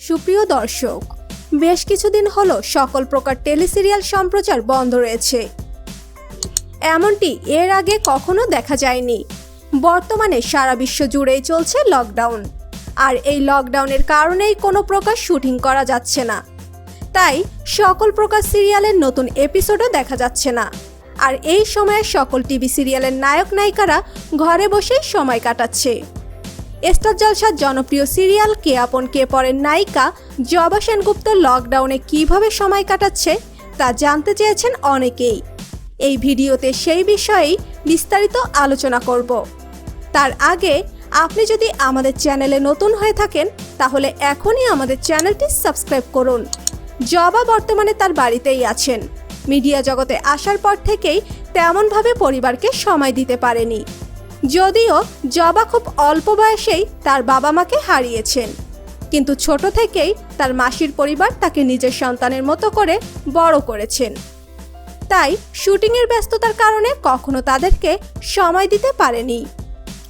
সুপ্রিয় দর্শক, বেশ কিছুদিন হলো সকল প্রকার টেলিসিরিয়াল সম্প্রচার বন্ধ রয়েছে। এমনটি এর আগে কখনো দেখা যায়নি। বর্তমানে সারা বিশ্ব জুড়েই চলছে লকডাউন। আর এই লকডাউনের কারণেই কোনো প্রকার শুটিং করা যাচ্ছে না। তাই সকল প্রকার সিরিয়ালের নতুন এপিসোডও দেখা যাচ্ছে না। আর এই সময়ে সকল টিভি সিরিয়ালের নায়ক নায়িকারা ঘরে বসেই সময় কাটাচ্ছে। স্টার জলসার জনপ্রিয় সিরিয়াল কে আপন কে পরের নায়িকা জবা সেনগুপ্ত লকডাউনে কীভাবে সময় কাটাচ্ছে তা জানতে চেয়েছেন অনেকেই। এই ভিডিওতে সেই বিষয়েই বিস্তারিত আলোচনা করব। তার আগে আপনি যদি আমাদের চ্যানেলে নতুন হয়ে থাকেন, তাহলে এখনই আমাদের চ্যানেলটি সাবস্ক্রাইব করুন। জবা বর্তমানে তার বাড়িতেই আছেন। মিডিয়া জগতে আসার পর থেকেই তেমনভাবে পরিবারকে সময় দিতে পারেনি। যদিও জবা খুব অল্প বয়সেই তার বাবা মাকে হারিয়েছেন। কিন্তু ছোট থেকেই তার মাসির পরিবার তাকে নিজের সন্তানের মতো করে বড় করেছেন। তাই শুটিংয়ের ব্যস্ততার কারণে কখনো তাদেরকে সময় দিতে পারেনি।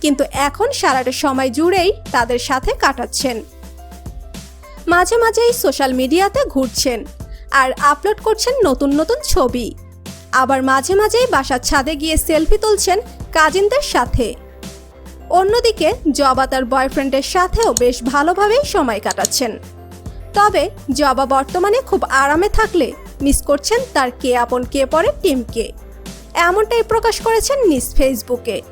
কিন্তু এখন সারাটা সময় জুড়েই তাদের সাথে কাটাচ্ছেন। মাঝে মাঝেই সোশ্যাল মিডিয়াতে ঘুরছেন আর আপলোড করছেন নতুন নতুন ছবি। আবার মাঝে মাঝেই বাসার ছাদে গিয়ে সেলফি তুলছেন কাজিনদের সাথে। অন্যদিকে, জবা তার বয়ফ্রেন্ডের সাথেও বেশ ভালোভাবেই সময় কাটাচ্ছেন। তবে, জবা বর্তমানে খুব আরামে থাকলে মিস করছেন তার কে আপন কে পরে টিমকে। এমনটাই প্রকাশ করেছেন নিজ ফেসবুকে।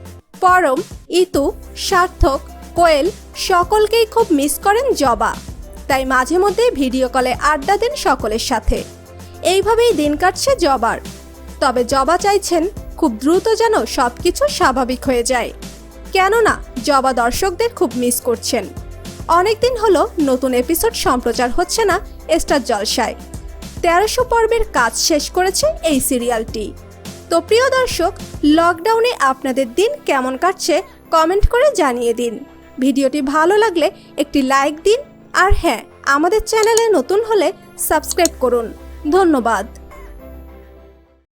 পরম, ইতু, সার্থক, কোয়েল সকলকেই খুব মিস করেন জবা। তাই মাঝে মধ্যে ভিডিও কলে আড্ডা দেন সকলের সাথে। এইভাবেই দিন কাটছে জবার। তবে জবা চাইছেন খুব দ্রুত যেন সবকিছু স্বাভাবিক হয়ে যায়। কেননা, জবা দর্শকদের খুব মিস করছেন। অনেকদিন হলো নতুন এপিসোড সম্প্রচার হচ্ছে না স্টার জলসায়। তেরোশো পর্বের কাজ শেষ করেছে এই সিরিয়ালটি। তো প্রিয় দর্শক, লকডাউনে আপনাদের দিন কেমন কাটছে কমেন্ট করে জানিয়ে দিন। ভিডিওটি ভালো লাগলে একটি লাইক দিন। আর হ্যাঁ আমাদের চ্যানেলে নতুন হলে সাবস্ক্রাইব করুন। ধন্যবাদ।